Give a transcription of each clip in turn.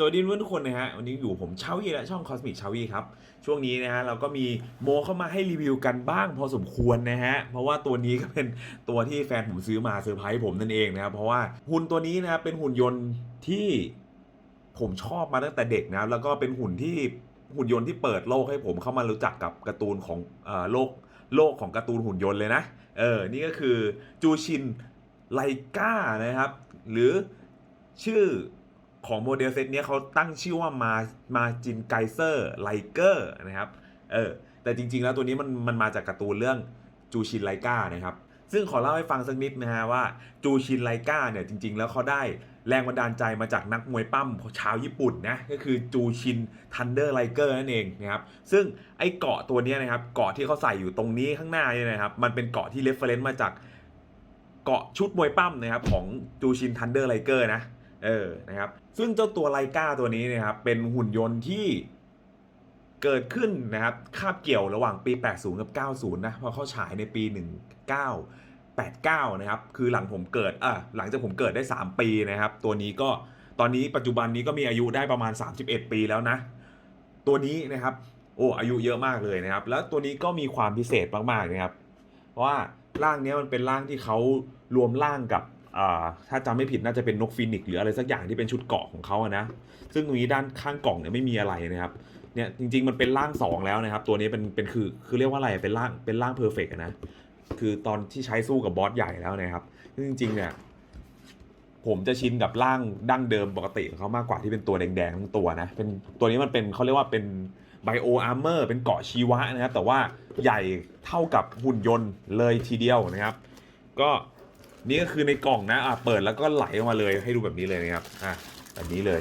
สวัสดีเพื่อนทุกคนนะฮะวันนี้อยู่ผมเชาวีและช่อง Cosmic เชาวีครับ ช่วงนี้นะฮะเราก็มีโมเข้ามาให้รีวิวกันบ้างพอสมควรนะฮะ เพราะว่าตัวนี้ก็เป็นตัวที่แฟนผมซื้อมาเซอร์ไพรส์ผมนั่นเองนะครับเพราะว่าหุ่นตัวนี้นะเป็นหุ่นยนต์ที่ผมชอบมาตั้งแต่เด็กนะแล้วก็เป็นหุ่นที่หุ่นยนต์ที่เปิดโลกให้ผมเข้ามารู้จักกับการ์ตูนของโลกโลกของการ์ตูนหุ่นยนต์เลยนะเออนี่ก็คือจูชินไลกานะครับหรือชื่อ ของโมเดลเซตเนี้ยเขาตั้งชื่อว่ามามาจินไกเซอร์ไลเกอร์นะครับเออแต่จริง ๆ แล้วตัวนี้มันมันมาจากการ์ตูนเรื่องจูชินไลกานะครับซึ่งขอเล่าให้ฟังสักนิดนะฮะว่าจูชินไลกาเนี่ยจริง ๆ แล้วเขาได้แรงบันดาลใจมาจากนักมวยปั้มชาวญี่ปุ่นนะก็คือจูชินทันเดอร์ไลเกอร์นั่นเองนะครับซึ่งไอ้เกาะตัวนี้นะครับเกาะที่เขาใส่อยู่ตรงนี้ข้างหน้านี่นะครับมันเป็นเกาะที่เรฟเฟรนซ์มาจากเกาะชุดมวยปั้มนะครับของจูชินทันเดอร์ไลเกอร์นะ เออนะครับซึ่งเจ้าตัวไลกาตัวนี้นะครับเป็นหุ่นยนต์ที่เกิดขึ้นนะครับคาบเกี่ยวระหว่างปี 80 กับ 90 นะเพราะเขาฉายในปี 1989 นะครับ คือหลังผมเกิดอะหลังจากผมเกิดได้ 3 ปีนะครับ ตัวนี้ก็ตอนนี้ปัจจุบันนี้ก็มีอายุได้ประมาณ 31 ปีแล้วนะ ตัวนี้นะครับ โอ้อายุเยอะมากเลยนะครับ แล้วตัวนี้ก็มีความพิเศษมากๆนะครับ เพราะว่าร่างนี้มันเป็นร่างที่เขารวมร่างกับ ถ้าจำไม่ผิดน่าจะเป็นนกฟินิกซ์หรืออะไรสักอย่างที่เป็นชุดเกราะของเขาอะนะ ซึ่งตรงนี้ด้านข้างกล่องเนี่ยไม่มีอะไรนะครับ เนี่ยจริง ๆ มันเป็นร่างสองแล้วนะครับ ตัวนี้เป็นเป็นคือคือเรียกว่าอะไรเป็นร่างเป็นร่างเพอร์เฟกต์นะ คือตอนที่ใช้สู้กับบอสใหญ่แล้วนะครับซึ่งจริงๆเนี่ยผมจะชินกับร่างดั้งเดิมปกติของเขามากกว่าที่เป็นตัวแดงๆทั้งตัวนะ เป็นตัวนี้มันเป็นเขาเรียกว่าเป็นไบโออาร์เมอร์เป็นเกราะชีวะนะครับ แต่ว่าใหญ่เท่ากับหุ่นยนต์เลยทีเดียวนะครับ ก็ นี่ก็คือในกล่องนะอะเปิดแล้วก็ไหลออกมาเลยให้ดูแบบนี้เลยนะครับอะแบบนี้เลย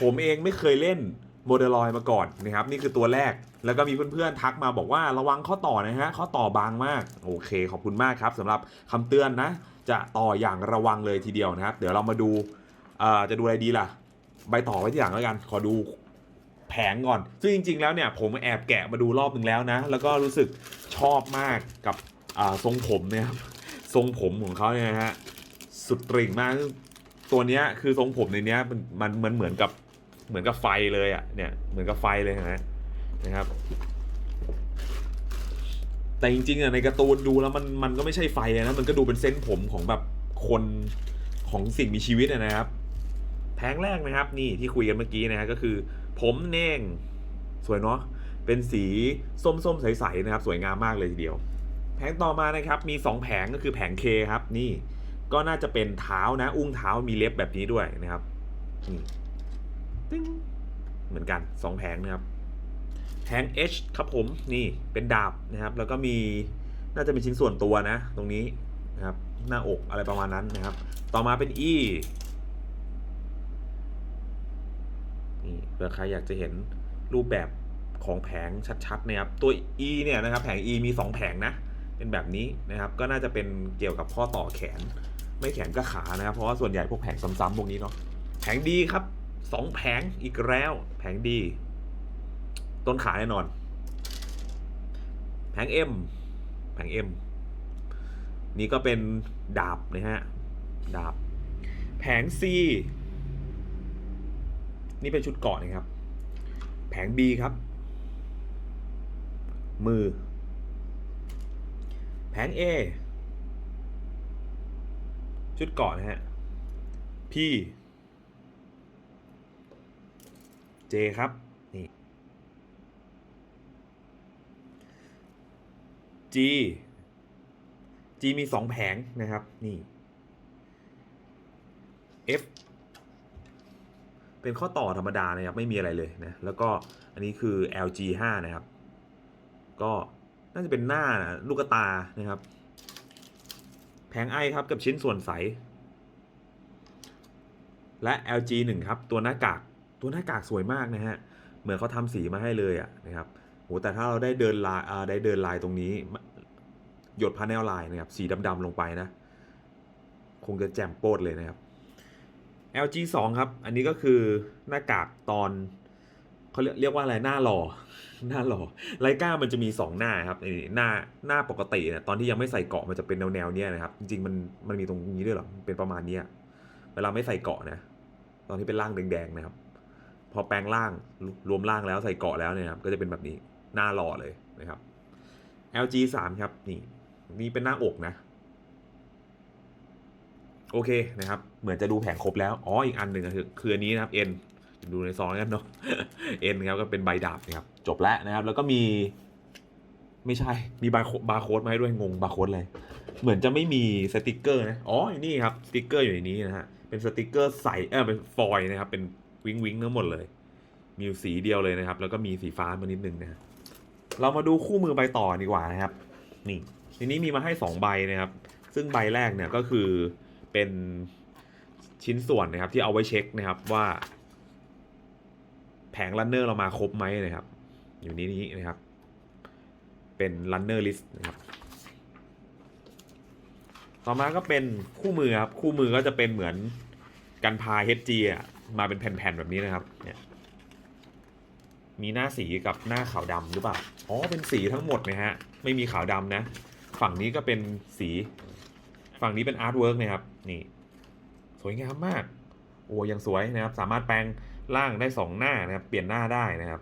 ผมเองไม่เคยเล่นโมเดลลอยมาก่อนนะครับ นี่คือตัวแรกแล้วก็มีเพื่อนๆทักมาบอกว่าระวังข้อต่อนะฮะข้อต่อบางมาก โอเคขอบคุณมากครับสำหรับคำเตือนนะ จะต่ออย่างระวังเลยทีเดียวนะครับ เดี๋ยวเรามาดูอ่อจะดูอะไรดีล่ะ ใบต่อไว้ที่หลังแล้วกัน ขอดูแผงก่อน ซึ่งจริงๆแล้วเนี่ยผมแอบแกะมาดูรอบหนึ่งแล้วนะ แล้วก็รู้สึกชอบมากกับทรงผมเนี่ยครับ ทรงผมของเขาเนี่ยนะฮะสุดตริงมากตัวเนี้ยคือทรงผมในเนี้ยมันมันมันเหมือนกับเหมือนกับไฟเลยอะ่ะเนี่ยเหมือนกับไฟเลยนะนะครับ แต่จริงๆอะในการ์ตูนดูแล้วมันมันก็ไม่ใช่ไฟนะมันก็ดูเป็นเส้นผมของแบบคนของสิ่งมีชีวิตนะครับแผงแรกนะครับ นี่ที่คุยกันเมื่อกี้นะฮะก็คือ ผมเน่งสวยเนาะเป็นสีส้มๆใสๆนะครับ สวยงามมากเลยทีเดียว แผงต่อมานะครับมี 2 แผงก็คือแผง K ครับ นี่ก็น่าจะเป็นเท้านะ อุ้งเท้ามีเล็บแบบนี้ด้วยนะครับนี่ตึ้งเหมือนกัน 2 แผงนะครับแผง H ครับผมนี่เป็นดาบนะครับ แล้วก็มีน่าจะเป็นชิ้นส่วนตัวนะ ตรงนี้นะครับหน้าอกอะไรประมาณนั้นนะครับ ต่อมาเป็น E นี่เผื่อใครอยากจะเห็นรูปแบบของแผงชัดๆนะครับ ตัว E เนี่ยนะครับ แผง E มี 2 แผงนะ เป็นแบบนี้นะครับ ก็น่าจะเป็นเกี่ยวกับข้อต่อแขน ไม่แขนก็ขานะครับ เพราะว่าส่วนใหญ่พวกแผงซ้ำๆพวกนี้เนาะ แผงดีครับสองแผงอีกแล้ว แผงดี ต้นขาแน่นอน แผง M แผง M นี่ก็เป็นดาบนะฮะ ดาบ แผง C นี่เป็นชุดเกาะนะครับ แผง B ครับ มือ ง A ชุดกาะนะฮะ P J ครับ นี่ G G มีสองแผงนะครับ นี่ F เป็นข้อต่อธรรมดานะครับ ไม่มีอะไรเลยนะ แล้วก็อันนี้คือ LG 5 นะครับ ก็ น่าจะเป็นหน้านะลูกตานะครับ แผงไอครับกับชิ้นส่วนใส และ LG 1ครับ ตัวหน้ากากตัวหน้ากากสวยมากนะฮะ เหมือนเขาทำสีมาให้เลยอะนะครับโหแต่ถ้าเราได้เดินลายอ่าได้เดินลายตรงนี้ หยดพาเนลลายนะครับสีดำๆลงไปนะ คงจะแจ่มโปดเลยนะครับ LG 2 ครับ อันนี้ก็คือหน้ากากตอน เขาเรียกว่าอะไรหน้าหล่อหน้าหล่อไลกามันจะมี 2 หน้าครับนี่หน้าหน้าปกติเนี่ยตอนที่ยังไม่ใส่เกาะมันจะเป็นแนวแนวเนี้ยนะครับ จริงๆมันมันมีตรงนี้ด้วยหรอเป็นประมาณเนี้ยเวลาไม่ใส่เกาะนะ ตอนที่เป็นร่างแดงๆนะครับ พอแปลงร่างรวมร่างแล้วใส่เกาะแล้วเนี่ยครับก็จะเป็นแบบนี้หน้าหล่อเลยนะครับ LG 3ครับนี่นี่เป็นหน้าอกนะโอเคนะครับ เหมือนจะดูแผงครบแล้ว อ๋อ อีกอันหนึ่งก็คือคืออันนี้นะครับ N ดูในซองกันเนาะ N ครับก็เป็นใบดาบนะครับจบแล้วนะครับ แล้วก็มี ไม่ใช่มีบาร์บาร์โค้ดมาให้ด้วยงงบาร์โค้ดเลย เหมือนจะไม่มีสติกเกอร์นะอ๋ออยู่นี่ครับสติกเกอร์อยู่ในนี้นะฮะเป็นสติกเกอร์ใสเออเป็นฟอยนะครับ เป็นวิงวิงทั้งหมดเลยมีอยู่สีเดียวเลยนะครับ แล้วก็มีสีฟ้ามานิดนึงนะฮะเรามาดูคู่มือใบต่อดีกว่านะครับ นี่ทีนี้มีมาให้สองใบนะครับ ซึ่งใบแรกเนี่ยก็คือเป็นชิ้นส่วนนะครับที่เอาไว้เช็คนะครับว่า แผงรันเนอร์เรามาครบไหมนะครับ อยู่นี้นี้นะครับ เป็นรันเนอร์ลิสต์นะครับ ต่อมาก็เป็นคู่มือครับ คู่มือก็จะเป็นเหมือนกันพา HG อะมาเป็นแผ่นๆแบบนี้นะครับ เนี่ย มีหน้าสีกับหน้าขาวดำหรือเปล่า อ๋อ เป็นสีทั้งหมดนะฮะ ไม่มีขาวดำนะ ฝั่งนี้ก็เป็นสี ฝั่งนี้เป็นอาร์ตเวิร์กนะครับ นี่ สวยงามมาก โอ้ยังสวยนะครับ สามารถแปลง ร่างได้สองหน้านะครับ เปลี่ยนหน้าได้นะครับ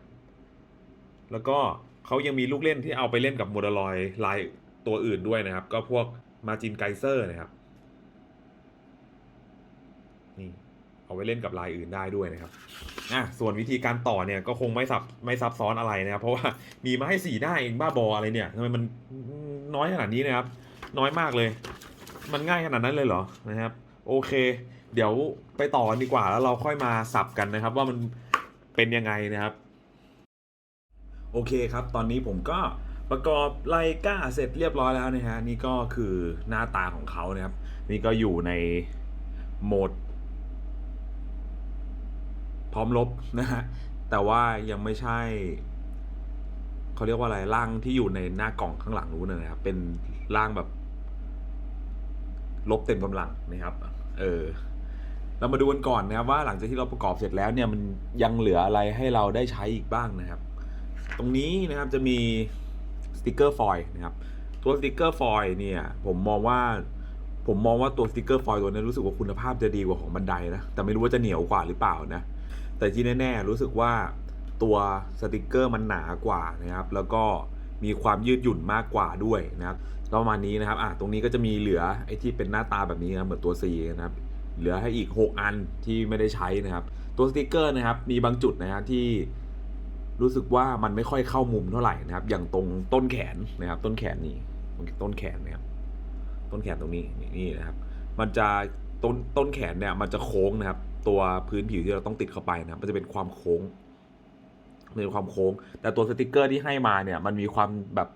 แล้วก็เขายังมีลูกเล่นที่เอาไปเล่นกับโมเดลอยลายตัวอื่นด้วยนะครับ ก็พวกมาจินไกเซอร์นะครับนี่เอาไว้เล่นกับลายอื่นได้ด้วยนะครับอะส่วนวิธีการต่อเนี่ยก็คงไม่ซับไม่ซับซ้อนอะไรนะครับ เพราะว่ามีมาให้สี่หน้าเองบ้าบออะไรเนี่ยทำไมมันน้อยขนาดนี้นะครับ น้อยมากเลย มันง่ายขนาดนั้นเลยเหรอนะครับ โอเค เดี๋ยวไปต่อกันดีกว่าแล้วเราค่อยมาสับกันนะครับ ว่ามันเป็นยังไงนะครับ โอเคครับ ตอนนี้ผมก็ประกอบไลก้าเสร็จเรียบร้อยแล้วนะฮะนี่ก็คือหน้าตาของเขานะครับ นี่ก็อยู่ในโหมด พร้อมลบนะฮะแต่ว่ายังไม่ใช่เขาเรียกว่าอะไรร่างที่อยู่ในหน้ากล่องข้างหลังนู้นนะครับ เป็นร่างแบบ ลบเต็มกำลังนะครับ เออ เรามาดูกันก่อนนะครับว่าหลังจากที่เราประกอบเสร็จแล้วเนี่ยมันยังเหลืออะไรให้เราได้ใช้อีกบ้างนะครับ ตรงนี้นะครับจะมีสติกเกอร์ฟอยล์นะครับตัวสติกเกอร์ฟอยล์เนี่ยผมมองว่าผมมองว่าตัวสติกเกอร์ฟอยล์ตัวนี้รู้สึกว่าคุณภาพจะดีกว่าของบันไดนะแต่ไม่รู้ว่าจะเหนียวกว่าหรือเปล่านะแต่ที่แน่ๆรู้สึกว่าตัวสติกเกอร์มันหนากว่านะครับแล้วก็มีความยืดหยุ่นมากกว่าด้วยนะครับประมาณนี้นะครับอะตรงนี้ก็จะมีเหลือไอ้ที่เป็นหน้าตาแบบนี้นะเหมือนตัว C นะครับ เหลือให้อีก 6 อันที่ไม่ได้ใช้นะครับ ตัวสติกเกอร์นะครับ มีบางจุดนะครับที่รู้สึกว่ามันไม่ค่อยเข้ามุมเท่าไหร่นะครับ อย่างตรงต้นแขนนะครับ ต้นแขนนี่ต้นแขนนะครับ ต้นแขนตรงนี้นี่นะครับ มันจะต้นต้นแขนเนี่ย มันจะโค้งนะครับ ตัวพื้นผิวที่เราต้องติดเข้าไปนะครับ มันจะเป็นความโค้งมันเป็นความโค้ง แต่ตัวสติกเกอร์ที่ให้มาเนี่ย มันมีความแบบ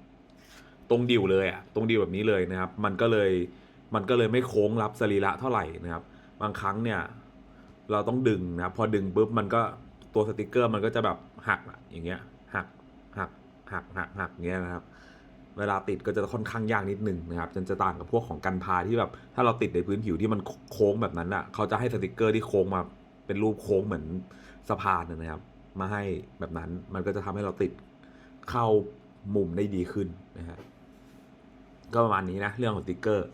ตรงดิวเลยอะตรงดิวแบบนี้เลยนะครับ มันก็เลยมันก็เลยไม่โค้งรับสรีระเท่าไหร่นะครับ บางครั้งเนี่ย เราต้องดึงนะครับพอดึงปุ๊บมันก็ตัวสติกเกอร์มันก็จะแบบหักอย่างเงี้ยหักหักหักหักหักเงี้ยนะครับ เวลาติดก็จะค่อนข้างยากนิดหนึ่งนะครับจนจะต่างกับพวกของกันพาที่แบบ ถ้าเราติดในพื้นผิวที่มันโค้งแบบนั้นอะเขาจะให้สติกเกอร์ที่โค้งมาเป็นรูปโค้งเหมือนสะพานนะครับ มาให้แบบนั้นมันก็จะทำให้เราติดเข้ามุมได้ดีขึ้นนะฮะก็ประมาณนี้นะเรื่องของสติกเกอร์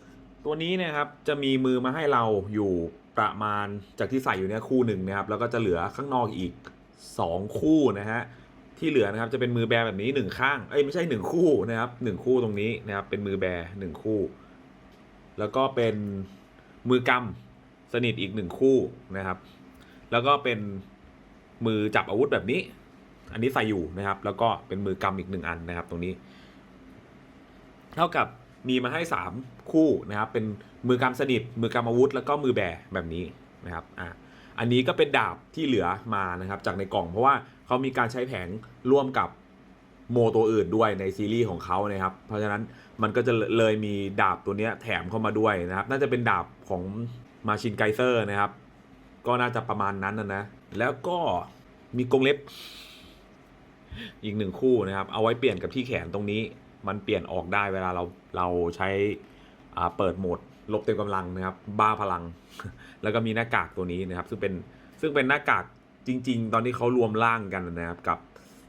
ตัวนี้นะครับจะมีมือมาให้เราอยู่ประมาณจากที่ใส่อยู่เนี่ยคู่หนึ่งนะครับ แล้วก็จะเหลือข้างนอกอีก 2 คู่นะฮะที่เหลือนะครับจะเป็นมือแบร์แบบนี้หนึ่งข้างเอ้ยไม่ใช่หนึ่งคู่นะครับหนึ่งคู่ตรงนี้นะครับเป็นมือแบร์หนึ่งคู่ แล้วก็เป็นมือกำสนิทอีกหนึ่งคู่นะครับ แล้วก็เป็นมือจับอาวุธแบบนี้ อันนี้ใส่อยู่นะครับ แล้วก็เป็นมือกำอีกหนึ่งอันนะครับตรงนี้ เท่ากับมีมาให้สาม คู่นะครับเป็นมือกำสนิทมือกำอาวุธ แล้วก็มือแบแบบนี้นะครับอะอันนี้ก็เป็นดาบที่เหลือมานะครับจากในกล่องเพราะว่าเขามีการใช้แผงร่วมกับโมตัวอื่นด้วยในซีรีส์ของเขานะครับ เพราะฉะนั้นมันก็จะเลยมีดาบตัวนี้แถมเข้ามาด้วยนะครับ น่าจะเป็นดาบของมาชินไกเซอร์นะครับ ก็น่าจะประมาณนั้นนะนะแล้วก็มีกรงเล็บ อีกหนึ่งคู่นะครับ เอาไว้เปลี่ยนกับที่แขนตรงนี้ มันเปลี่ยนออกได้เวลาเราเราใช้ เปิดโหมดลบเต็มกำลังนะครับบ้าพลัง แล้วก็มีหน้ากากตัวนี้นะครับ ซึ่งเป็นซึ่งเป็นหน้ากากจริง ๆ ตอนที่เขารวมร่างกันนะครับกับ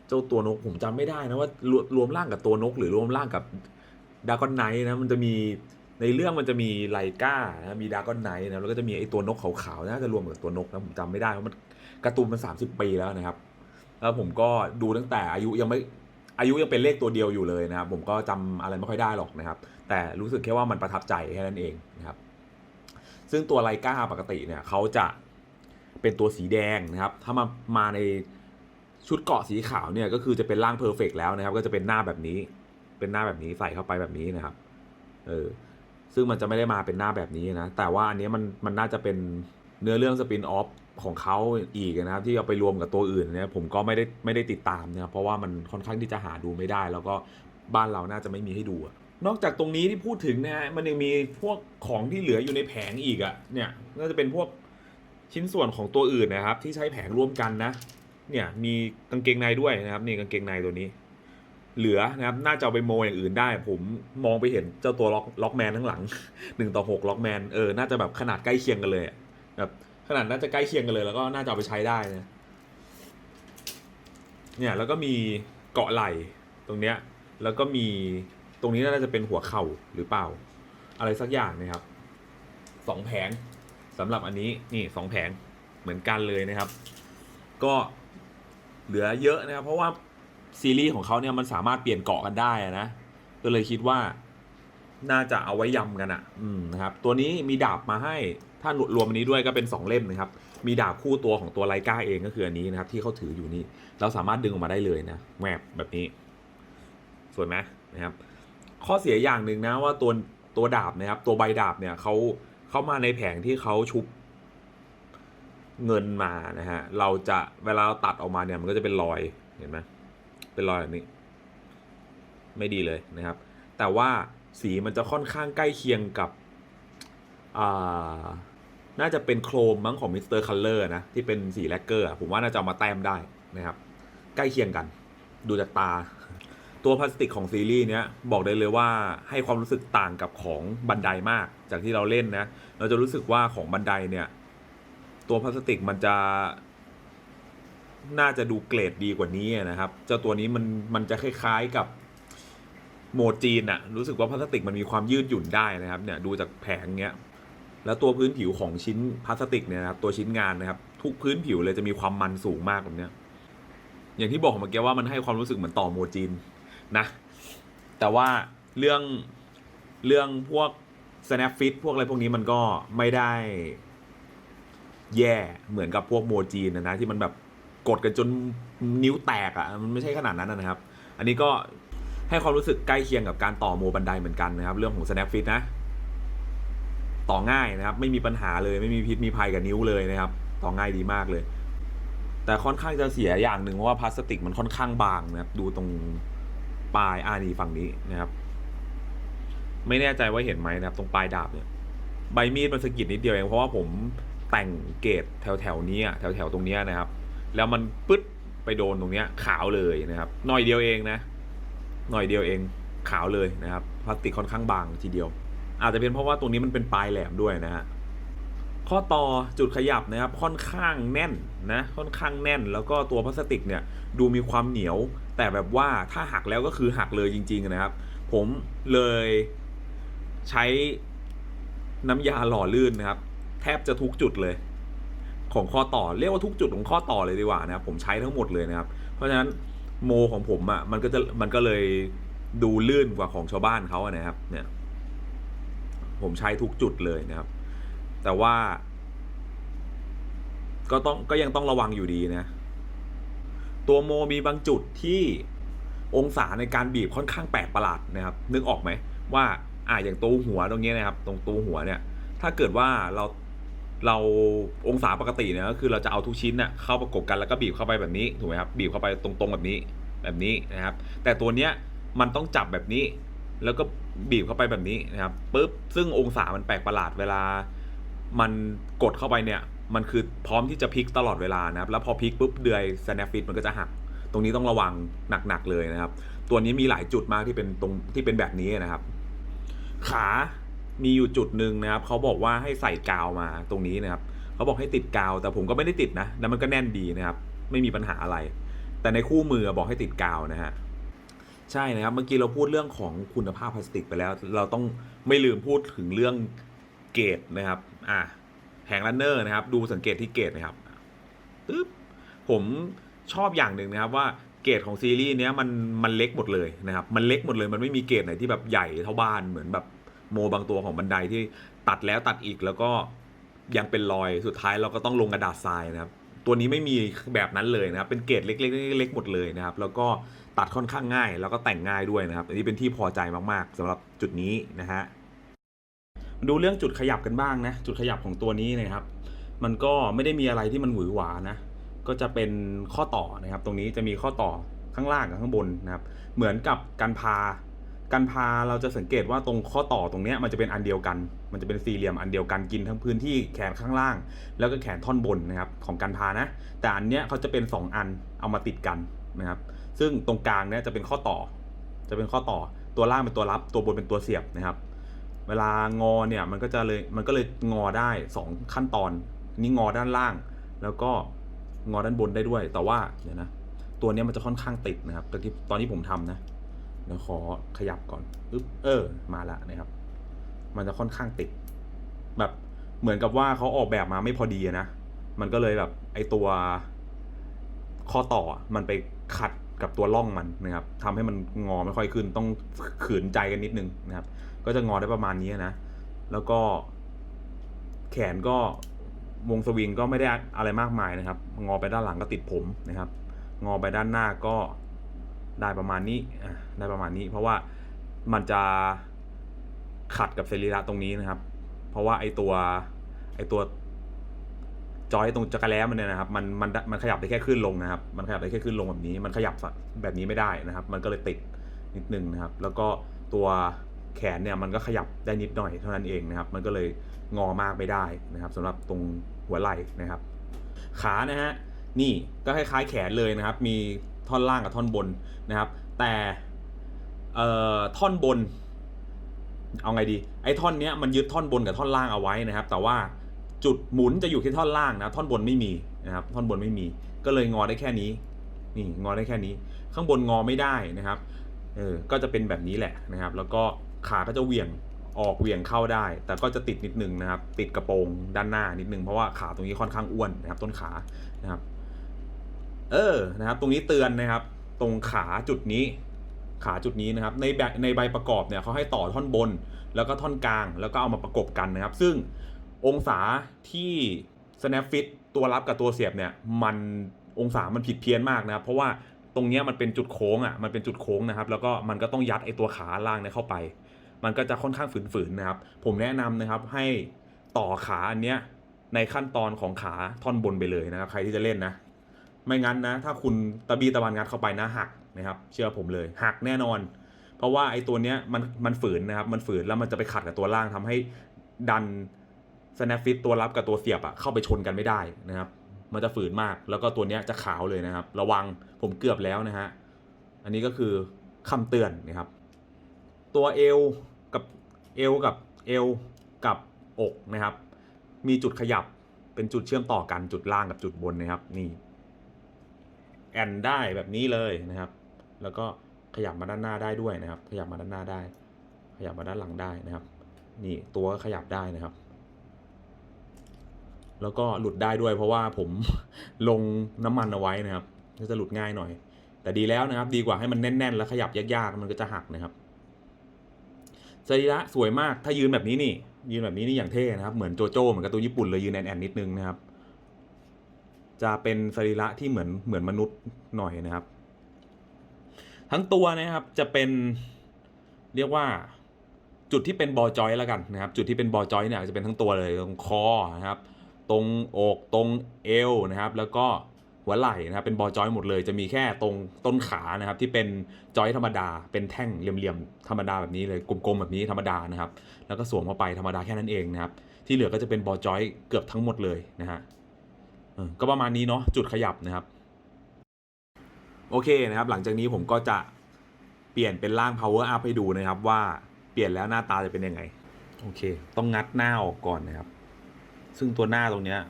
เจ้าตัวนกผมจำไม่ได้นะว่ารวรวมร่างกับตัวนก หรือรวมร่างกับดากอนไนท์นะมันจะมีในเรื่องมันจะมีไลก้านะมีดากอนไนท์นะแล้วก็จะมีไอ้ตัวนกขาวๆน่าจะรวมกับตัวนกนะผมจำไม่ได้เพราะมันการ์ตูนมันสามสิบปีแล้วนะครับแล้วผมก็ดูตั้งแต่อายุยังไม่ อายุยังเป็นเลขตัวเดียวอยู่เลยนะครับ ผมก็จำอะไรไม่ค่อยได้หรอกนะครับ แต่รู้สึกแค่ว่ามันประทับใจแค่นั้นเองนะครับ ซึ่งตัวไลกาปกติเนี่ยเขาจะเป็นตัวสีแดงนะครับ ถ้ามามาในชุดเกาะสีขาวเนี่ยก็คือจะเป็นร่างเพอร์เฟกแล้วนะครับ ก็จะเป็นหน้าแบบนี้ เป็นหน้าแบบนี้ใส่เข้าไปแบบนี้นะครับ เออ ซึ่งมันจะไม่ได้มาเป็นหน้าแบบนี้นะ แต่ว่าอันนี้มันมันน่าจะเป็นเนื้อเรื่องสปินออฟ ของเขาอีกนะครับ ที่เอาไปรวมกับตัวอื่นเนี่ยผมก็ไม่ได้ไม่ได้ติดตามนะครับเพราะว่ามันค่อนข้างที่จะหาดูไม่ได้ แล้วก็บ้านเราน่าจะไม่มีให้ดูนอกจากตรงนี้ที่พูดถึงนะฮะมันยังมีพวกของที่เหลืออยู่ในแผงอีกอะเนี่ยน่าจะเป็นพวกชิ้นส่วนของตัวอื่นนะครับ ที่ใช้แผงร่วมกันนะ เนี่ยมีกางเกงในด้วยนะครับนี่กางเกงในตัวนี้ เหลือนะครับน่าจะเอาไปโมอย่างอื่นได้ ผมมองไปเห็นเจ้าตัวล็อกล็อกแมนทั้งหลังหนึ่งต่อหกล็อกแมนเออน่าจะแบบขนาดใกล้เคียงกันเลยแบบ ขนาดน่าจะใกล้เคียงกันเลย แล้วก็น่าจะเอาไปใช้ได้นะเนี่ยแล้วก็มีเกาะไหล่ตรงเนี้ยแล้วก็มีตรงนี้น่าจะเป็นหัวเข่าหรือเปล่า อะไรสักอย่างนะครับสองแผงสำหรับอันนี้นี่สองแผงเหมือนกันเลยนะครับ ก็เหลือเยอะนะครับ เพราะว่าซีรีส์ของเขาเนี่ยมันสามารถเปลี่ยนเกาะกันได้นะก็เลยคิดว่าน่าจะเอาไว้ยำกันอะ่ะ อืมนะครับ ตัวนี้มีดาบมาให้ ถ้ารวมอันนี้ด้วยก็เป็น 2 เล่มนะครับ มีดาบคู่ตัวของตัวไลกาเองก็คืออันนี้นะครับ ที่เขาถืออยู่นี่ เราสามารถดึงออกมาได้เลยนะแมบแบบนี้ สวยไหมนะครับ ข้อเสียอย่างหนึ่งนะว่าตัวตัวดาบนะครับ ตัวใบดาบเนี่ยเขาเข้ามาในแผงที่เขาชุบเงินมานะฮะ เราจะเวลาเราตัดออกมาเนี่ยมันก็จะเป็นรอยเห็นไหมเป็นรอยแบบนี้ ไม่ดีเลยนะครับ แต่ว่าสีมันจะค่อนข้างใกล้เคียงกับอ่า น่าจะเป็นโครมมั้งของมิสเตอร์คัลเลอร์นะ ที่เป็นสีแลกเกอร์อะผมว่าน่าจะามาแต้มได้นะครับ ใกล้เคียงกัน ดูจากตา ตัวพลาสติกของซีรีส์เนี้ยบอกได้เลยว่าให้ความรู้สึกต่างกับของบันไดมาก จากที่เราเล่นนะ เราจะรู้สึกว่าของบันไดเนี่ย ตัวพลาสติกมันจะ น่าจะดูเกรดดีกว่านี้นะครับ เจ้าตัวนี้มันมันจะคล้ายๆกับโมจีนอะรู้สึกว่าพลาสติกมันมีความยืดหยุ่นได้นะครับ เนี่ยดูจากแผงเนี้ย แล้วตัวพื้นผิวของชิ้นพลาสติกเนี่ยนะครับตัวชิ้นงานนะครับ ทุกพื้นผิวเลยจะมีความมันสูงมากแบบเนี้ยอย่างที่บอกเมื่อกี้ว่ามันให้ความรู้สึกเหมือนต่อโมจีนนะ แต่ว่าเรื่องเรื่องพวก snap fit พวกอะไรพวกนี้มันก็ไม่ได้แย่เหมือนกับพวกโมจีนนะนะที่มันแบบกดกันจนนิ้วแตกอะ่ะมันไม่ใช่ขนาดนั้นนะครับ อันนี้ก็ให้ความรู้สึกใกล้เคียงกับการต่อโมบันไดเหมือนกันนะครับ เรื่องของ snap fit นะ ต่อง่ายนะครับ ไม่มีปัญหาเลยไม่มีพิษมีภัยกับนิ้วเลยนะครับ ต่อง่ายดีมากเลย แต่ค่อนข้างจะเสียอย่างหนึ่งเพราะว่าพลาสติกมันค่อนข้างบางนะครับดูตรงปลายอานีฝั่งนี้นะครับ ไม่แน่ใจว่าเห็นไหมนะครับ ตรงปลายดาบเนี่ย ใบมีดมันสะกิดนิดเดียวเองเพราะว่าผมแต่งเกรดแถวแถวนี้แถวแถวตรงนี้นะครับ แล้วมันปึ๊ดไปโดนตรงเนี้ยขาวเลยนะครับ หน่อยเดียวเองนะ หน่อยเดียวเองขาวเลยนะครับพลาสติกค่อนข้างบางทีเดียว อาจจะเป็นเพราะว่าตรงนี้มันเป็นปลายแหลมด้วยนะฮะข้อต่อจุดขยับนะครับค่อนข้างแน่นนะค่อนข้างแน่น แล้วก็ตัวพลาสติกเนี่ยดูมีความเหนียว แต่แบบว่าถ้าหักแล้วก็คือหักเลยจริง ๆนะครับ ผมเลยใช้น้ำยาหล่อลื่นนะครับ แทบจะทุกจุดเลย ของข้อต่อเรียกว่าทุกจุดของข้อต่อเลยดีกว่านะครับผมใช้ทั้งหมดเลยนะครับ เพราะฉะนั้นโมของผมอะ่ะมันก็จะมันก็เลยดูลื่นกว่าของชาวบ้านเขาอะนะครับเนี่ย ผมใช้ทุกจุดเลยนะครับ แต่ว่า ก็ต้องก็ยังต้องระวังอยู่ดีนะ ตัวโมมีบางจุดที่องศาในการบีบค่อนข้างแปลกประหลาดนะครับ นึกออกไหมว่าอ่าอย่างตัวหัวตรงนี้นะครับ ตรงตัวหัวเนี่ย ถ้าเกิดว่าเราเราองศาปกติเนี่ยก็คือเราจะเอาทุกชิ้นน่ะเข้าประกบกันแล้วก็บีบเข้าไปแบบนี้ถูกไหมครับบีบเข้าไปตรงๆแบบนี้แบบนี้นะครับ แต่ตัวเนี้ยมันต้องจับแบบนี้ แล้วก็บีบเข้าไปแบบนี้นะครับปุ๊บซึ่งองศามันแปลกประหลาดเวลา มันกดเข้าไปเนี่ย มันคือพร้อมที่จะพลิกตลอดเวลานะครับ แล้วพอพลิกปุ๊บเดือย snap fit มันก็จะหัก ตรงนี้ต้องระวังหนักๆเลยนะครับ ตัวนี้มีหลายจุดมากที่เป็นตรงที่เป็นแบบนี้นะครับ ขามีอยู่จุดหนึ่งนะครับเขาบอกว่าให้ใส่กาวมาตรงนี้นะครับเขาบอกให้ติดกาว แต่ผมก็ไม่ได้ติดนะแล้วมันก็แน่นดีนะครับ ไม่มีปัญหาอะไร แต่ในคู่มือบอกให้ติดกาวนะฮะ ใช่นะครับ เมื่อกี้เราพูดเรื่องของคุณภาพพลาสติกไปแล้ว เราต้องไม่ลืมพูดถึงเรื่องเกรดนะครับ อ่าแผงลันเนอร์นะครับ ดูสังเกตที่เกรดนะครับตึ๊บผมชอบอย่างหนึ่งนะครับว่าเกรดของซีรีส์เนี้ยมันมันเล็กหมดเลยนะครับ มันเล็กหมดเลยมันไม่มีเกรดไหนที่แบบใหญ่เท่าบ้านเหมือนแบบโมบางตัวของบันไดที่ตัดแล้วตัดอีกแล้วก็ยังเป็นรอยสุดท้ายเราก็ต้องลงกระดาษทรายนะครับ ตัวนี้ไม่มีแบบนั้นเลยนะครับ เป็นเกรดเล็กๆเล็กๆหมดเลยนะครับ แล้วก็ ตัดค่อนข้างง่าย แล้วก็แต่งง่ายด้วยนะครับ อันนี้เป็นที่พอใจมากๆสำหรับจุดนี้นะฮะดูเรื่องจุดขยับกันบ้างนะ จุดขยับของตัวนี้นะครับ มันก็ไม่ได้มีอะไรที่มันหวือหวานะ ก็จะเป็นข้อต่อนะครับ ตรงนี้จะมีข้อต่อข้างล่างกับข้างบนนะครับ เหมือนกับกันพากันพาเราจะสังเกตว่าตรงข้อต่อตรงนี้มันจะเป็นอันเดียวกัน มันจะเป็นสี่เหลี่ยมอันเดียวกันกินทั้งพื้นที่แขนข้างล่าง แล้วก็แขนท่อนบนนะครับของกันพานะ แต่อันเนี้ยเขาจะเป็น 2 อันเอามาติดกันนะครับ ซึ่งตรงกลางเนี้ยจะเป็นข้อต่อ จะเป็นข้อต่อ ตัวล่างเป็นตัวรับ ตัวบนเป็นตัวเสียบนะครับ เวลางอเนี่ยมันก็จะเลยมันก็เลยงอได้ 2 ขั้นตอน นี่งอด้านล่าง แล้วก็งอด้านบนได้ด้วย แต่ว่าเดี๋ยวนะ ตัวเนี้ยมันจะค่อนข้างติดนะครับตอนที่ตอนที่ผมทำนะเดี๋ยวขอขยับก่อนปึ๊บเออ มาละนะครับ มันจะค่อนข้างติด แบบเหมือนกับว่าเขาออกแบบมาไม่พอดีนะ มันก็เลยแบบไอตัวข้อต่ออะมันไปขัด กับตัวร่องมันนะครับทำให้มันงอไม่ค่อยขึ้น ต้องขืนใจกันนิดนึงนะครับ ก็จะงอได้ประมาณนี้นะ แล้วก็ แขนก็วงสวิงก็ไม่ได้อะไรมากมายนะครับ งอไปด้านหลังก็ติดผมนะครับ งอไปด้านหน้าก็ได้ประมาณนี้ได้ประมาณนี้ เพราะว่ามันจะขัดกับสรีระตรงนี้นะครับ เพราะว่าไอตัวไอตัว จอยตรงจักรแล้มันเนี่ยนะครับมันมันมันขยับได้แค่ขึ้นลงนะครับมันขยับได้แค่ขึ้นลงแบบนี้ มันขยับแบบนี้ไม่ได้นะครับ มันก็เลยติดนิดนึงนะครับ แล้วก็ตัวแขนเนี่ยมันก็ขยับได้นิดหน่อยเท่านั้นเองนะครับ มันก็เลยงอมากไม่ได้นะครับสำหรับตรงหัวไหล่นะครับ ขานะฮะนี่ก็คล้ายๆแขนเลยนะครับ มีท่อนล่างกับท่อนบนนะครับ แต่เอ่อท่อนบน เอาไงดี ไอ้ท่อนเนี้ยมันยึดท่อนบนกับท่อนล่างเอาไว้นะครับ แต่ว่า จุดหมุนจะอยู่ที่ท่อนล่างนะท่อนบนไม่มีนะครับท่อนบนไม่มี ก็เลยงอได้แค่นี้นี่งอได้แค่นี้ ข้างบนงอไม่ได้นะครับเออก็จะเป็นแบบนี้แหละนะครับ แล้วก็ขาก็จะเหวี่ยงออกเหวี่ยงเข้าได้ แต่ก็จะติดนิดนึงนะครับ ติดกระโปรงด้านหน้านิดนึงเพราะว่าขาตรงนี้ค่อนข้างอ้วนนะครับ ต้นขานะครับ เออนะครับ ตรงนี้เตือนนะครับ ตรงขาจุดนี้ ขาจุดนี้นะครับ ในแบบในใบประกอบเนี่ยเขาให้ต่อท่อนบน แล้วก็ท่อนกลาง แล้วก็เอามาประกบกันนะครับ ซึ่ง องศาที่ snap fit ตัวรับกับตัวเสียบเนี่ยมันองศามันผิดเพี้ยนมากนะครับ เพราะว่าตรงเนี้ยมันเป็นจุดโค้งอะมันเป็นจุดโค้งนะครับ แล้วก็มันก็ต้องยัดไอตัวขาล่างเนี่ยเข้าไป มันก็จะค่อนข้างฝืนๆนะครับ ผมแนะนำนะครับให้ต่อขาอันเนี้ยในขั้นตอนของขาท่อนบนไปเลยนะครับ ใครที่จะเล่นนะ ไม่งั้นนะ ถ้าคุณตะบีตะวันงัดเข้าไปนะหักนะครับ เชื่อผมเลยหักแน่นอน เพราะว่าไอ้ตัวเนี้ยมันมันฝืนนะครับ มันฝืนแล้วมันจะไปขัดกับตัวล่างทำให้ดัน snap fit ตัวรับกับตัวเสียบอะเข้าไปชนกันไม่ได้นะครับ มันจะฝืนมากแล้วก็ตัวเนี้ยจะขาวเลยนะครับ ระวังผมเกือบแล้วนะฮะอันนี้ก็คือคำเตือนนะครับ ตัวเอวกับเอวกับเอวกับอกนะครับ มีจุดขยับเป็นจุดเชื่อมต่อกันจุดล่างกับจุดบนนะครับ นี่แอนได้แบบนี้เลยนะครับ แล้วก็ขยับมาด้านหน้าได้ด้วยนะครับ ขยับมาด้านหน้าได้ ขยับมาด้านหลังได้นะครับ นี่ตัวขยับได้นะครับ แล้วก็หลุดได้ด้วยเพราะว่าผมลงน้ำมันเอาไว้นะครับก็จะหลุดง่ายหน่อย แต่ดีแล้วนะครับ ดีกว่าให้มันแน่น ๆ แล้วขยับยากๆมันก็จะหักนะครับสรีระสวยมากถ้ายืนแบบนี้นี่ ยืนแบบนี้นี่อย่างเท่นะครับ เหมือนโจโจ้เหมือนกับตัวญี่ปุ่นเลยยืนแอนๆนิดนึงนะครับ จะเป็นสรีระที่เหมือนเหมือนมนุษย์หน่อยนะครับ ทั้งตัวนะครับจะเป็นเรียกว่าจุดที่เป็นบอจอยแล้วกันนะครับ จุดที่เป็นบอจอยเนี่ยจะเป็นทั้งตัวเลยตรงคอนะครับ ตรงอกตรงเอวนะครับ แล้วก็หัวไหล่นะครับเป็นบอจอยหมดเลย จะมีแค่ตรงต้นขานะครับ ที่เป็นจอยธรรมดา เป็นแท่งเหลี่ยมๆธรรมดาแบบนี้เลยกลมๆแบบนี้ธรรมดานะครับ แล้วก็สวมเข้าไปธรรมดาแค่นั้นเองนะครับ ที่เหลือก็จะเป็นบอจอยเกือบทั้งหมดเลยนะฮะก็ประมาณนี้เนาะจุดขยับนะครับ โอเคนะครับ หลังจากนี้ผมก็จะเปลี่ยนเป็นร่าง power up ให้ดูนะครับ ว่าเปลี่ยนแล้วหน้าตาจะเป็นยังไง โอเค ต้องงัดหน้าออกก่อนนะครับ ซึ่งตัวหน้าตรงเนี้ย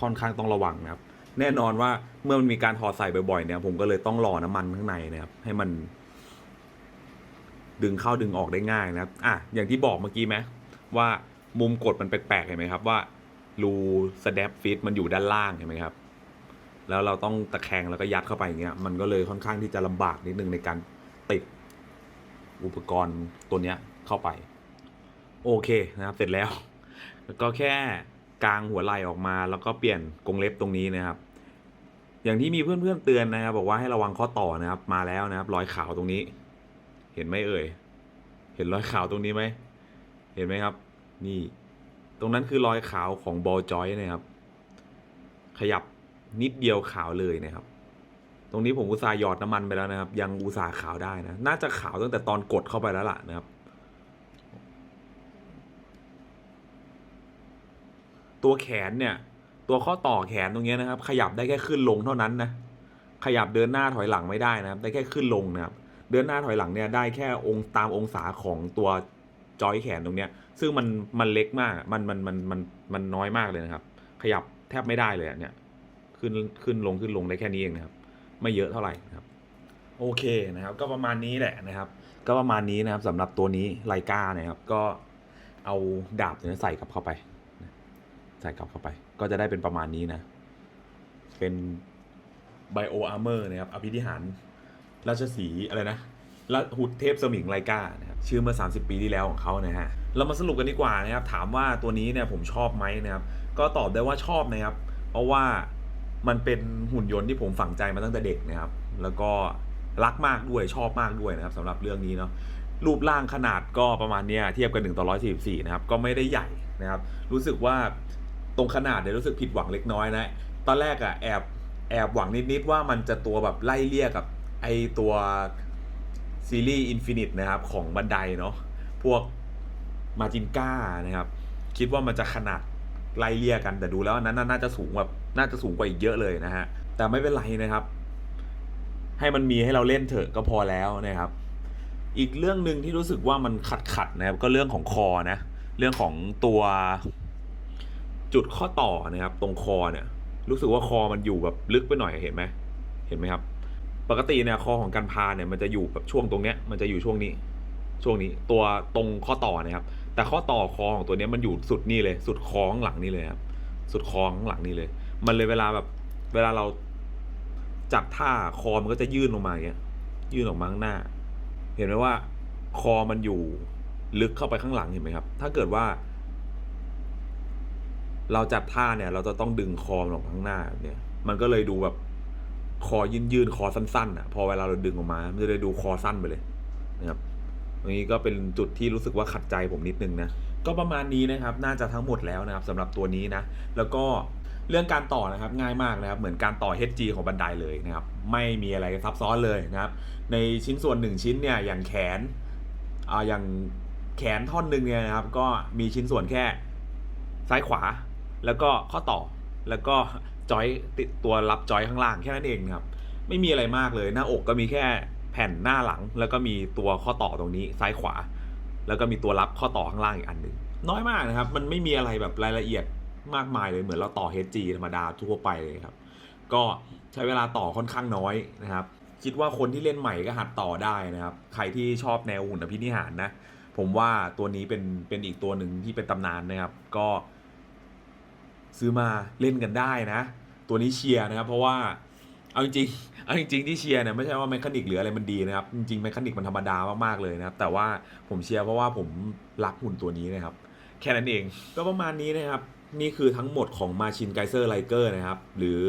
ค่อนข้างต้องระวังนะครับ แน่นอนว่าเมื่อมันมีการถอดใส่บ่อยๆเนี่ย ผมก็เลยต้องรอน้ำมันข้างในนะครับ ให้มัน ดึงเข้าดึงออกได้ง่ายนะครับอะอย่างที่บอกเมื่อกี้ไหมว่ามุมกดมันแปลกๆเห็นไหมครับว่ารูสแดปฟิตมันอยู่ด้านล่างเห็นไหมครับ แล้วเราต้องตะแคงแล้วก็ยัดเข้าไปอย่างเงี้ย มันก็เลยค่อนข้างที่จะลำบากนิดนึงในการติดอุปกรณ์ตัวเนี้ยเข้าไป โอเคนะครับ เสร็จแล้วแล้วก็แค่ กลางหัวไหล่ออกมา แล้วก็เปลี่ยนกรงเล็บตรงนี้นะครับ อย่างที่มีเพื่อนๆเตือนนะครับ บอกว่าให้ระวังข้อต่อนะครับ มาแล้วนะครับ รอยขาวตรงนี้ เห็นไหมเอ่ย เห็นรอยขาวตรงนี้ไหม เห็นไหมครับ นี่ ตรงนั้นคือรอยขาวของบอลจอยนะครับ ขยับนิดเดียวขาวเลยนะครับ ตรงนี้ผมอุตส่าห์หยอดน้ำมันไปแล้วนะครับ ยังอุตส่าห์ขาวได้นะ น่าจะขาวตั้งแต่ตอนกดเข้าไปแล้วล่ะนะครับ ตัวแขนเนี่ย ตัวข้อต่อแขนตรงนี้นะครับ ขยับได้แค่ขึ้นลงเท่านั้นนะ ขยับเดินหน้าถอยหลังไม่ได้นะครับ ได้แค่ขึ้นลงนะครับ เดินหน้าถอยหลังเนี่ยได้แค่องค์ตามองศาของตัวจอยแขนตรงเนี้ย ซึ่งมันมันเล็กมาก มันมันมันมันมันน้อยมากเลยนะครับ ขยับแทบไม่ได้เลยเนี่ย ขึ้นขึ้นลงขึ้นลงได้แค่นี้เองนะครับ ไม่เยอะเท่าไหร่นะครับ โอเคนะครับ ก็ประมาณนี้แหละนะครับ ก็ประมาณนี้นะครับสำหรับตัวนี้ไลกานะครับ ก็เอาดาบเนี่ยใส่กับเข้าไป ใส่กลับเข้าไป ก็จะได้เป็นประมาณนี้นะ เป็นไบโออาร์เมอร์นะครับ อภิธิหารราชสีอะไรนะละหุดเทพสมิงไลกานะครับชื่อเมื่อ 30 ปีที่แล้วของเขานะฮะ เรามาสรุปกันดีกว่านะครับ ถามว่าตัวนี้เนี่ยผมชอบไหมนะครับ ก็ตอบได้ว่าชอบนะครับ เพราะว่ามันเป็นหุ่นยนต์ที่ผมฝังใจมาตั้งแต่เด็กนะครับ แล้วก็รักมากด้วยชอบมากด้วยนะครับสำหรับเรื่องนี้เนาะรูปร่างขนาดก็ประมาณเนี้ยเทียบกัน1ต่อ144 นะครับ ก็ไม่ได้ใหญ่นะครับ รู้สึกว่า ตรงขนาดเนี่ยรู้สึกผิดหวังเล็กน้อยนะ ตอนแรกอะแอบแอบหวังนิดๆว่ามันจะตัวแบบไล่เลี่ยกับไอตัวซีรีส์อินฟินิตนะครับของบันไดเนาะพวกมาจินก้านะครับ คิดว่ามันจะขนาดไล่เลี่ยกันแต่ดูแล้วอันนั้นน่าจะสูงแบบน่าจะสูงกว่าอีกเยอะเลยนะฮะแต่ไม่เป็นไรนะครับ ให้มันมีให้เราเล่นเถอะก็พอแล้วนะครับ อีกเรื่องหนึ่งที่รู้สึกว่ามันขัดขัดนะครับก็เรื่องของคอนะ เรื่องของตัว จุดข้อต่อนะครับ ตรงคอเนี่ย รู้สึกว่าคอมันอยู่แบบลึกไปหน่อยเห็นไหมเห็นไหมครับ ปกติเนี่ยคอของกันพาเนี่ยมันจะอยู่แบบช่วงตรงเนี้ยมันจะอยู่ช่วงนี้ ช่วงนี้ตัวตรงข้อต่อนะครับ แต่ข้อต่อคอของตัวเนี้ยมันอยู่สุดนี่เลย สุดคอข้างหลังนี่เลยครับ สุดคอข้างหลังนี่เลย มันเลยเวลาแบบเวลาเราจับท่าคอมันก็จะยื่นลงมาอย่างเงี้ย ยื่นออกมาข้างหน้า เห็นไหมว่า คอมันอยู่ลึกเข้าไปข้างหลังเห็นไหมครับ ถ้าเกิดว่า เราจัดท่าเนี่ย เราจะต้องดึงคอมันออกข้างหน้าเนี่ย มันก็เลยดูแบบคอยืนยืนคอสั้นๆอะ พอเวลาเราดึงออกมา มันจะได้ดูคอสั้นไปเลยนะครับตรงนี้ก็เป็นจุดที่รู้สึกว่าขัดใจผมนิดนึงนะ ก็ประมาณนี้นะครับ น่าจะทั้งหมดแล้วนะครับสำหรับตัวนี้นะ แล้วก็เรื่องการต่อนะครับง่ายมากนะครับ เหมือนการต่อ HG ของบันไดเลยนะครับ ไม่มีอะไรซับซ้อนเลยนะครับ ในชิ้นส่วนหนึ่งชิ้นเนี่ยอย่างแขนอ่าอย่างแขนท่อนหนึ่งเนี่ยนะครับ ก็มีชิ้นส่วนแค่ซ้ายขวา แล้วก็ข้อต่อแล้วก็จอยติดตัวรับจอยข้างล่างแค่นั้นเองนะครับ ไม่มีอะไรมากเลยหน้าอกก็มีแค่แผ่นหน้าหลัง แล้วก็มีตัวข้อต่อตรงนี้ซ้ายขวา แล้วก็มีตัวรับข้อต่อข้างล่างอีกอันหนึ่งน้อยมากนะครับ มันไม่มีอะไรแบบรายละเอียดมากมายเลยเหมือนเราต่อ HG ธรรมดาทั่วไปเลยครับ ก็ใช้เวลาต่อค่อนข้างน้อยนะครับ คิดว่าคนที่เล่นใหม่ก็หัดต่อได้นะครับ ใครที่ชอบแนวหุ่นอภินิหารนะ ผมว่าตัวนี้เป็นเป็นอีกตัวหนึ่งที่เป็นตำนานนะครับ ก็ ซื้อมาเล่นกันได้นะ ตัวนี้เชียร์นะครับ เพราะว่าเอาจริงๆเอาจริงๆที่เชียร์เนี่ยไม่ใช่ว่าแมคานิกหรืออะไรมันดีนะครับ จริงๆแมคานิกมันธรรมดามากๆเลยนะครับ แต่ว่าผมเชียร์เพราะว่าผมรักหุ่นตัวนี้นะครับ แค่นั้นเองก็ประมาณนี้นะครับ นี่คือทั้งหมดของมาชินไกเซอร์ไลเกอร์นะครับ หรือ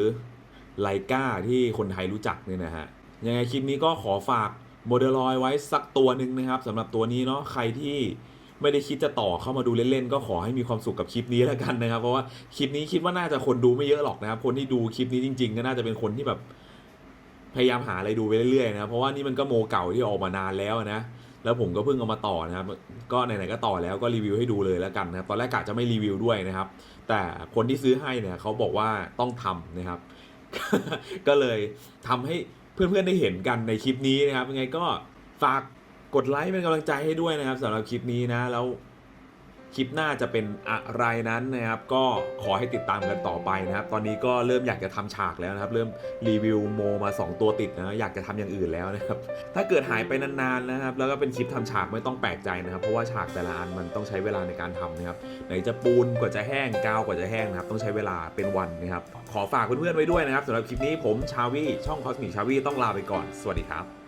ไลกาที่คนไทยรู้จักเนี่ยนะฮะยังไงคลิปนี้ก็ขอฝากโมเดลลอยไว้สักตัวหนึ่งนะครับสำหรับตัวนี้เนาะใครที่ ไม่ได้คิดจะต่อเข้ามาดูเล่นๆก็ขอให้มีความสุขกับคลิปนี้แล้วกันนะครับ เพราะว่าคลิปนี้คิดว่าน่าจะคนดูไม่เยอะหรอกนะครับ คนที่ดูคลิปนี้จริงๆ ก็น่าจะเป็นคนที่แบบพยายามหาอะไรดูไปเรื่อยๆนะครับเพราะว่านี่มันก็โมเก่าที่ออกมานานแล้วนะแล้วผมก็เพิ่งเอามาต่อนะครับ ก็ไหนๆก็ต่อแล้วก็รีวิวให้ดูเลยแล้วกันนะครับ ตอนแรกกะจะไม่รีวิวด้วยนะครับ แต่คนที่ซื้อให้เนี่ยเขาบอกว่าต้องทำนะครับ ก็เลยทำให้เพื่อนๆได้เห็นกันในคลิปนี้นะครับยังไงก็ฝาก กดไลค์เป็นกำลังใจให้ด้วยนะครับสำหรับคลิปนี้นะแล้วคลิปหน้าจะเป็นอะไรนั้นนะครับ ก็ขอให้ติดตามกันต่อไปนะครับ ตอนนี้ก็เริ่มอยากจะทำฉากแล้วนะครับ เริ่มรีวิวโมมา 2 ตัวติดนะอยากจะทำอย่างอื่นแล้วนะครับ ถ้าเกิดหายไปนานๆนะครับ แล้วก็เป็นคลิปทำฉากไม่ต้องแปลกใจนะครับ เพราะว่าฉากแต่ละอันมันต้องใช้เวลาในการทำนะครับไหนจะปูนกว่าจะแห้งกาวกว่าจะแห้งนะครับ ต้องใช้เวลาเป็นวันนะครับ ขอฝากเพื่อนๆไว้ด้วยนะครับสำหรับคลิปนี้ผมชาวีช่องคอสมิกชาวีต้องลาไปก่อนสวัสดีครับ